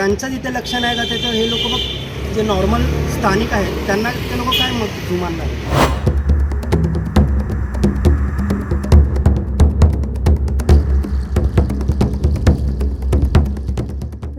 त्यांचं जिथे लक्ष नाही का त्याचं हे लोक मग जे नॉर्मल स्थानिक आहेत त्यांना ते लोक काय मग जुमानणार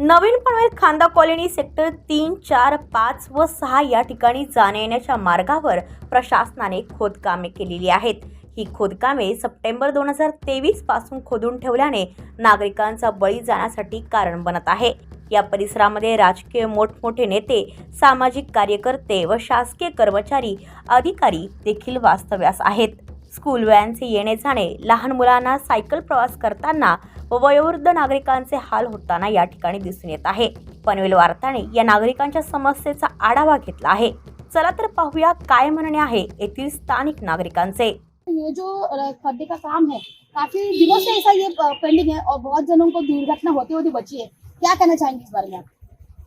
नवीन पनवेल खांदा कॉलनी सेक्टर तीन चार पाच व सहा या ठिकाणी जाण्या येण्याच्या मार्गावर प्रशासनाने खोदकामे केलेली आहेत. ही खोदकामे सप्टेंबर दोन हजार तेवीसपासून खोदून ठेवल्याने नागरिकांचा बळी जाण्यासाठी कारण बनत आहे. या परिसरामध्ये राजकीय मोठमोठे नेते सामाजिक कार्यकर्ते व शासकीय कर्मचारी अधिकारी देखील वास्तव्यास आहेत. स्कूल व्हॅनचे येणे जाणे लहान मुलांना सायकल प्रवास करताना व वयोवृद्ध नागरिकांचे हाल होताना या ठिकाणी दिसून येत आहे. पनवेल वार्ताने या नागरिकांच्या समस्येचा आढावा घेतला आहे. चला तर पाहूया काय म्हणणे आहे येथील स्थानिक नागरिकांचे. ये जो खड्डे का काम है, काफ़ी दिनों से ऐसा ये पेंडिंग है और बहुत जनों को दुर्घटना होती होती बची है। क्या कहना चाहेंगे इस बारे में आप?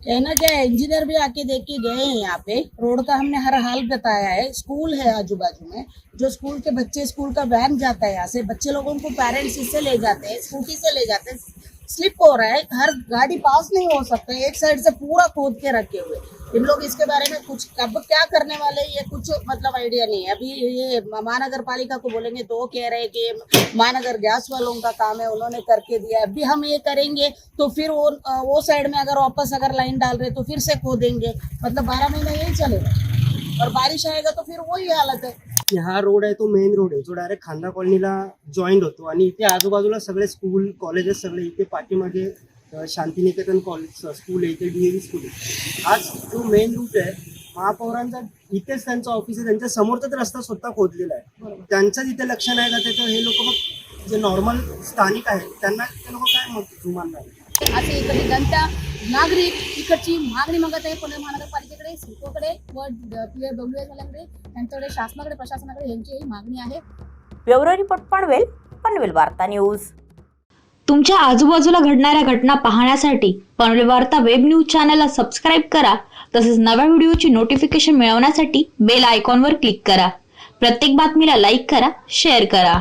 कहना क्या है इंजीनियर भी आके देख के गए हैं यहाँ पे। रोड का हमने हर हाल बताया है। स्कूल है आजू बाजू में, जो स्कूल के बच्चे स्कूल का वैन जाता है यहाँ से। बच्चे लोगों को पेरेंट्स इससे ले जाते हैं स्कूटी से ले जाते हैं। स्लिप हो रहा है, हर गाड़ी पास नहीं हो सकता, एक साइड से पूरा खोद के रखे हुए। इन लोग इसके बारे में कुछ कब क्या करने वाले ये कुछ मतलब आइडिया नहीं है। अभी ये महानगर पालिका को बोलेंगे तो कह रहे कि महानगर गैस वालों का काम है, उन्होंने करके दिया अभी हम ये करेंगे तो फिर वो वो साइड में अगर वापस अगर लाइन डाल रहे तो फिर से खोदेंगे। मतलब बारह महीना यही चलेगा और बारिश आएगा तो फिर वही हालत है। की हा रोड आहे तो मेन रोड आहे. जो डायरेक्ट खांदा कॉलनीला जॉईंट होतो. आणि इथे आजूबाजूला सगळे स्कूल कॉलेजेस सगळे इथे पाठीमागे शांतिनिकेतन कॉलेज स्कूल आहे इथे डी ए व्ही स्कूल आहे. आज जो मेन रूट आहे महापौरांचा इथेच त्यांचं ऑफिस आहे. त्यांच्या समोरचाच रस्ता स्वतः खोदलेला आहे. त्यांचं जिथे लक्ष नाही का त्याचं? हे लोक मग जे नॉर्मल स्थानिक आहेत त्यांना ते लोक काय मग जुमानणार असे इकडे जनता नागरिक इकडची मागणी मागत आहे. पुणे महानगरपालिकेकडे सिडकोकडे व पी. डब्ल्यू एस वाल्यांकडे त्यांच्याकडे शासनाकडे प्रशासनाकडे यांची ही मागणी आहे. ब्युरो रिपोर्ट पनवेल पनवेल वार्ता न्यूज. तुमच्या आजूबाजूला घडणाऱ्या घटना पाहण्यासाठी पनवेल वार्ता वेब न्यूज चॅनलला सबस्क्राईब करा. तसेच नव्या व्हिडिओची नोटिफिकेशन मिळवण्यासाठी बेल आयकॉनवर क्लिक करा. प्रत्येक बातमीला लाईक करा शेअर करा.